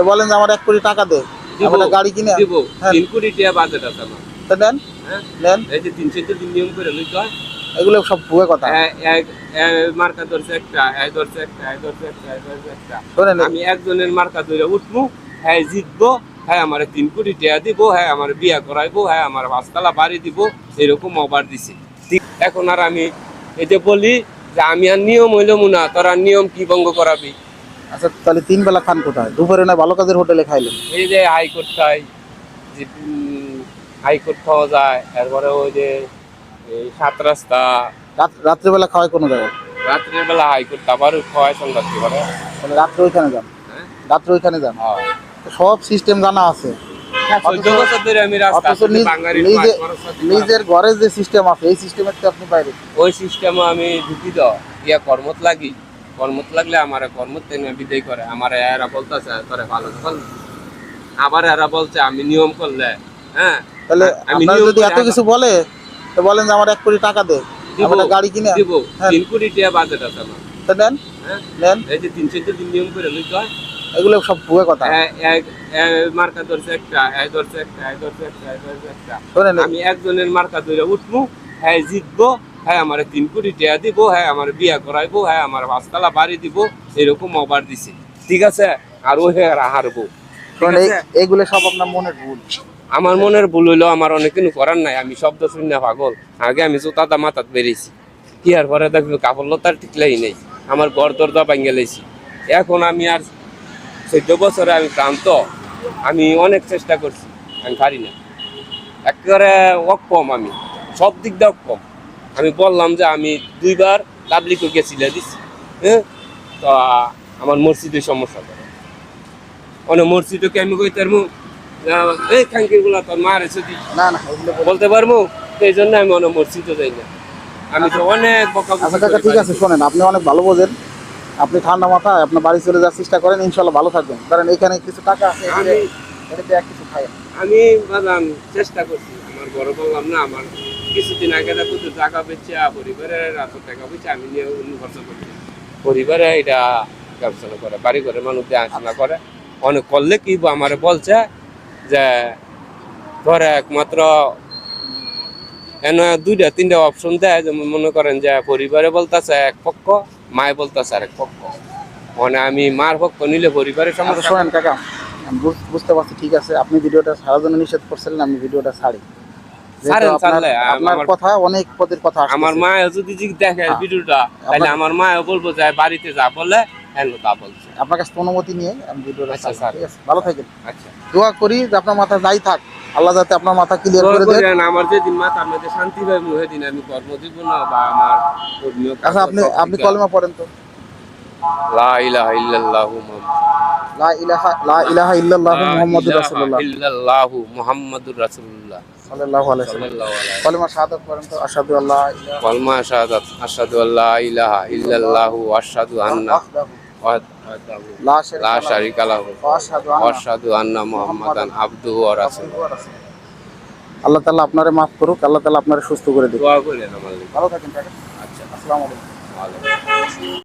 তো বলেন যে আমার এক কোটি টাকা দে। দিব, গাড়ি কিনে। দিব। হ্যাঁ। তিন কোটি টাকা বাজেট আছে আমার। তো নেন হ্যাঁ? নেন। এই যে তিনশো দিন নিয়ম করে লই তো এগুলো সব ভুয়ে কথা। মার্কা ধরছে একটা এ ধরছে একটা এ ধরছে একটা এ ধরছে একটা। আমি একজনের মার্কা ধরে উঠবো হ্যাঁ জিতবো হ্যাঁ আমার তিন কোটি টাকা দিব হ্যাঁ আমার বিয়া করাইবো হ্যাঁ আমার পাঁচতলা বাড়ি দিব এরকম অবার দিছে। এখন আর আমি এই যে বলি যে আমি আর নিয়ম হইলাম না তোরা নিয়ম কি ভঙ্গ করাবি? আচ্ছা তাহলে তিন বেলা খান কোথায়? দুপুরে না ভালো কাজের হোটেলে খাইলেন? এই যে হাইকোর্ট খাই যে হাইকোর্ট খাওয়া যায় তারপরে ওই যে এই সাত রাস্তা। রাত রাত্রিবেলা খাওয়াই কোনো জায়গায়? রাত্রের বেলা হাইকোর্ট আবার খাওয়ায় সন্ধ্যার পারে তাহলে রাত্রে ওইখানে যান? হ্যাঁ? রাত্রে ওইখানে যান? সব সিস্টেম জানা আছে। সাথে নিজের ঘরে যে সিস্টেম আছে এই সিস্টেমের তো আপনি বাইরে। ওই সিস্টেম আমি ঢুকি দাও ইয়া কর্মত লাগি। কর্মত লাগলে আমার কর্মত বিদায় করে। আমার এরা বলতেছে তোরে ভালো ফল আবার এরা বলছে আমি নিয়ম করলে হ্যাঁ? তাহলে আমি যদি এত কিছু বলে তো বলেন যে আমার এক কোটি টাকা দে দিব, আমরা গাড়ি কিনে। দিব। হ্যাঁ। তিন কোটি টাকা বাজেট আছে আমার। তো নেন নেন এই যে তিনশো দিন নিয়ম করে লই তো এগুলো সব ভুয়ে কথা। মার্কা ধরছে একটা এ ধরছে একটা এ ধরছে একটা এ ধরছে একটা। শোনেন আমি একজনের মার্কা ধরে উঠবো হ্যাঁ জিতবো হ্যাঁ আমার তিন কোটি টাকা দিব হ্যাঁ আমার বিয়া করাইবো হ্যাঁ আমার পাঁচতলা বাড়ি দিব এরকম অবার দিছে। ঠিক আছে? আর ও হ্যাঁ হারবো? এইগুলো সব আপনার মনের ভুল। আমার মনের ভুল হইল আমার অনেক কিছু করার নাই আমি শব্দ শূন্য পাগল। আগে আমি জোতাটা মাথাত বেরিয়েছি। কি আর পরে দেখবি কাপড় লতার টিকলাই নেই। আমার গড় দরজা ভাঙ্গে লেছি এখন আমি আর চোদ্দ বছরে আমি ক্রান্ত আমি অনেক চেষ্টা করছি আমি পারি না। একেবারে অক্ষম আমি। সব দিক দিয়ে অক্ষম। আমি বললাম যে আমি দুইবার তাবলিকে গেছিলে দিছি হ্যাঁ? তো আমার মসজিদের সমস্যা করে। অনেক মসজিদকে আমি কই তার এই খাঙ্কিরগুলা তোর মার এসে দি না। না বলতে পারব তো এই জন্য আমি অনেক মসজিদে যাই না। আমি তো অনেক বকা আচ্ছা ঠিক আছে শোনেন আপনি অনেক ভালো বোঝেন। আপনি ঠান্ডা মাথায় আপনার বাড়ি চলে যাওয়ার চেষ্টা করেন ইনশাল্লাহ ভালো থাকবেন। কারণ এখানে কিছু টাকা আছে আমি কিছু আমি চেষ্টা করছি আমার বড় বললাম না আমার কিছুদিন আগে দেখো তো টাকা বেচে পরিবারের এত টাকা বেচে আমি নিয়ে খরচা করছি পরিবারে এটা করে বাড়ি করে মানুষ করে। অনেক করলে কি আমার বলছে যে ধরে একমাত্র এন দুইটা তিনটা অপশন দেয় যেমন মনে করেন যে পরিবারে বলতেছে এক পক্ষ মায় বলতেছে আর এক পক্ষ। মানে আমি মার পক্ষ নিলে পরিবারের আচ্ছা সমস্যা। শোনেন কাকা বুঝ- বুঝতে পারছি ঠিক আছে। আপনি ভিডিওটা সারা জন্য নিষেধ করছিলেন আমি ভিডিওটা ছাড়ি। আপনার- ছাড়লে, আম- আপনার আমার- কথা অনেক পদের কথা আমার মা যদি দেখে হ্যাঁ। ভিডিওটা তাহলে আমার মা বলব যে বাড়িতে যা বলে তা বলছে। আপনার কাছে অনুমতি নিয়ে আমি ভিডিওটা আচ্ছা, ভালো থাকেন। আচ্ছা। দোয়া করি যে আপনার মাথা যাই থাক। আল্লাহ যাতে আপনার মাথা ক্লিয়ার করে দেন আমার যেদিন মা তার মধ্যে শান্তি পাই মুহে দিন আমি কর্মজীবন বা আমার আচ্ছা আপনি কলমা পড়েন তো। লা ইলাহা ইল্লাল্লাহু মুহাম্মাদুর লা ইলাহা লা ইলাহা ইল্লাল্লাহু মুহাম্মাদুর লা রাসূলুল্লাহ। ইলাহা ইল্লাল্লাহু মুহাম্মাদুর রাসূলুল্লাহ। সাল্লাল্লাহু আলাইহি ওয়াসাল্লাম। কলমা শাহাদাত পড়েন তো আশহাদু আল্লা ইলাহা কলমা শাহাদাত আশহাদু আল্লা ইলাহা ইল্লাল্লাহু ওয়া আশহাদু আন্না ওয়াহদাহু ওয়াহদাহু। লা লা শারিকা লাহু। ওয়া আশহাদু আন্না মুহাম্মাদান আবদুহু ওয়া রাসূলুহু। আল্লাহ তাআলা আপনারে মাফ করুক আল্লাহ তাআলা আপনারে সুস্থ করে দিক। দোয়া করেন আমার ভালো থাকেন আচ্ছা। আসসালামু আলাইকুম। ভালো